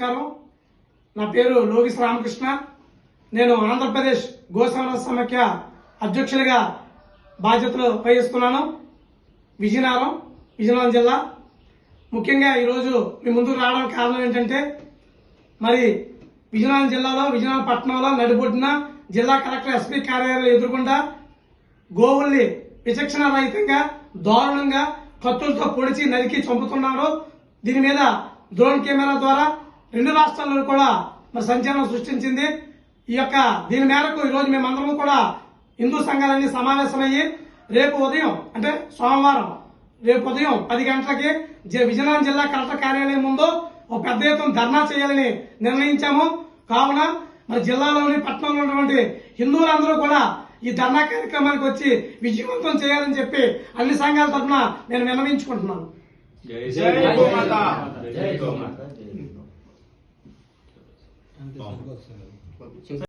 నమస్కారం. నా పేరు లోకేష్ రామకృష్ణ. నేను ఆంధ్రప్రదేశ్ గోసంరక్షణ సమాఖ్య అధ్యక్షుడిగా బాధ్యతలు వహిస్తున్నాను. విజయనగరం విజయనగరం జిల్లా. ముఖ్యంగా ఈరోజు మీ ముందుకు రావడం కారణం ఏంటంటే మరి విజయనగరం జిల్లాలో విజయనగరం పట్టణంలో నడిబొడ్డున జిల్లా కలెక్టర్ ఎస్పీ కార్యాలయం ఎదురుకుండా గోవుల్ని విచక్షణ రహితంగా దారుణంగా కత్తులతో పొడిచి నరికి చంపుతున్నారు దీని మీద డ్రోన్ కెమెరా ద్వారా రెండు రాష్ట్రాల్లో కూడా మరి సంచలనం సృష్టించింది. ఈ యొక్క దీని మేరకు ఈ రోజు మేమందరం కూడా హిందూ సంఘాలన్నీ సమావేశమయ్యి రేపు ఉదయం అంటే సోమవారం రేపు ఉదయం పది గంటలకి జ- విజయనగరం జిల్లా కలెక్టర్ కార్యాలయం ముందు ఒక పెద్ద ఎత్తున ధర్నా చేయాలని నిర్ణయించాము. కావున మరి జిల్లాలోని పట్టణంలో ఉన్నటువంటి హిందువులందరూ కూడా ఈ ధర్నా కార్యక్రమానికి వచ్చి విజయవంతం చేయాలని చెప్పి అన్ని సంఘాల తరఫున నేను విన్నవించుకుంటున్నాను. జై